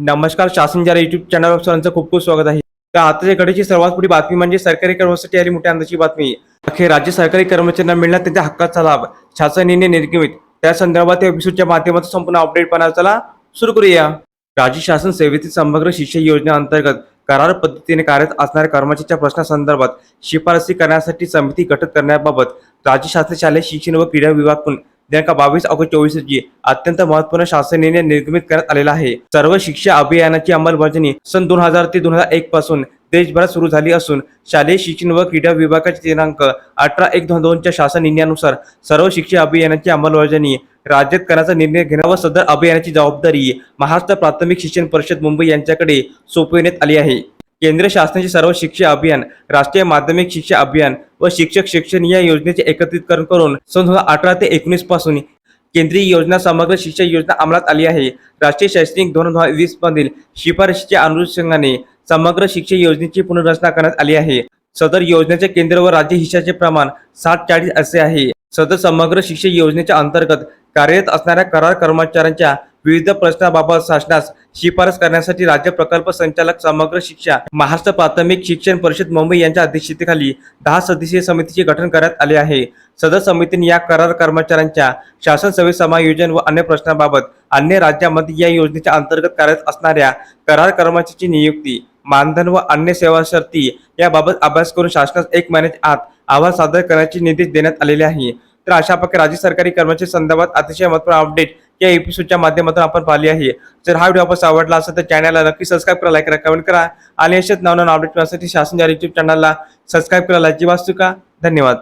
नमस्कार शासन ज्या युट्यूब चॅनलवर सर्वांचं खूप खूप स्वागत आहे. तर आताच्या घडीची सर्वात मोठी बातमी म्हणजे सरकारी कर्मचारी आली मोठ्या अंदाची बातमी. अखेर राज्य सरकारी कर्मचाऱ्यांना मिळणार त्यांच्या हक्काचा लाभ. शासनाने निर्गमित त्या संदर्भात या एपिसोडच्या माध्यमातून संपूर्ण अपडेट पाहणार चला सुरू करूया. राज्य शासन सेवेतील समग्र शिक्षण योजनेअंतर्गत करार पद्धतीने कार्यरत असणाऱ्या कर्मचाऱ्यांच्या प्रश्नासंदर्भात शिफारसी करण्यासाठी समिती गठीत करण्याबाबत राज्य शासन शालेय शिक्षण व क्रीडा विभागाकडून दिनांक बावीस ऑगस्ट चोवीस रोजी अत्यंत महत्त्वपूर्ण शासन निर्णय निर्गमित करण्यात आलेला आहे. सर्व शिक्षा अभियानाची अंमलबजावणी सन दोन हजार ते दोन हजार एक पासून देशभरात सुरू झाली असून शालेय शिक्षण व क्रीडा विभागाचे दिनांक अठरा एक दोन दोनच्या शासन निर्णयानुसार सर्व शिक्षा अभियानाची अंमलबजावणी राज्यात करण्याचा निर्णय घेणं व सदर अभियानाची जबाबदारी महाराष्ट्र प्राथमिक शिक्षण परिषद मुंबई यांच्याकडे सोपविण्यात आली आहे. केंद्र शासनाचे सर्व शिक्षा अभियान राष्ट्रीय माध्यमिक शिक्षा अभियान व शिक्षक शिक्षण या योजनेचे एकत्रीकरण करून सन दोन हजार अठरा ते एकोणीसपासून केंद्रीय योजना समग्र शिक्षा योजना अंमलात आली आहे. राष्ट्रीय शैक्षणिक धोरण दोन हजार वीस मधील शिफारशीच्या अनुषंगाने समग्र शिक्षा योजनेची पुनर्रचना करण्यात आली आहे. सदर योजनेचे केंद्र व राज्य हिशाचे प्रमाण सात चाळीस असे आहे. सदर समग्र शिक्षा योजनेच्या अंतर्गत कार्यरत असणाऱ्या करार कर्मचाऱ्यांच्या विविध प्रश्नाबाबत शासनास शिफारस करण्यासाठी राज्य प्रकल्प संचालक समग्र शिक्षा महाराष्ट्र प्राथमिक शिक्षण परिषद मुंबई यांच्या अध्यक्षतेखाली दहा सदस्यीय समितीचे गठन करण्यात आले आहे. सदर समितीने या करार कर्मचाऱ्यांच्या शासन सेवे समायोजन व अन्य प्रश्नांबाबत अन्य राज्यामध्ये या योजनेच्या अंतर्गत कार्यरत असणाऱ्या करार कर्मचाऱ्यांची नियुक्ती मानधन व अन्य सेवा शर्ती याबाबत अभ्यास करून शासनास एक महिन्याच्या आत अहवाल सादर करण्याचे निर्देश देण्यात आलेले आहे. तर अशा प्रकारे राज्य सरकारी कर्मचारी संदर्भात अतिशय महत्त्वपूर्ण अपडेट या एपिसोडच्या माध्यमातून आपण पाहिली आहे. जर हा व्हिडिओ आपण आवडला असेल तर चॅनलला नक्की सबस्क्राईब करा लाईक करा कमेंट करा. आणि अशाच नवनवीन अपडेट मिळण्यासाठी शासन युट्यूब चॅनलला सबस्क्राईब करायला अजिबात चुका का धन्यवाद.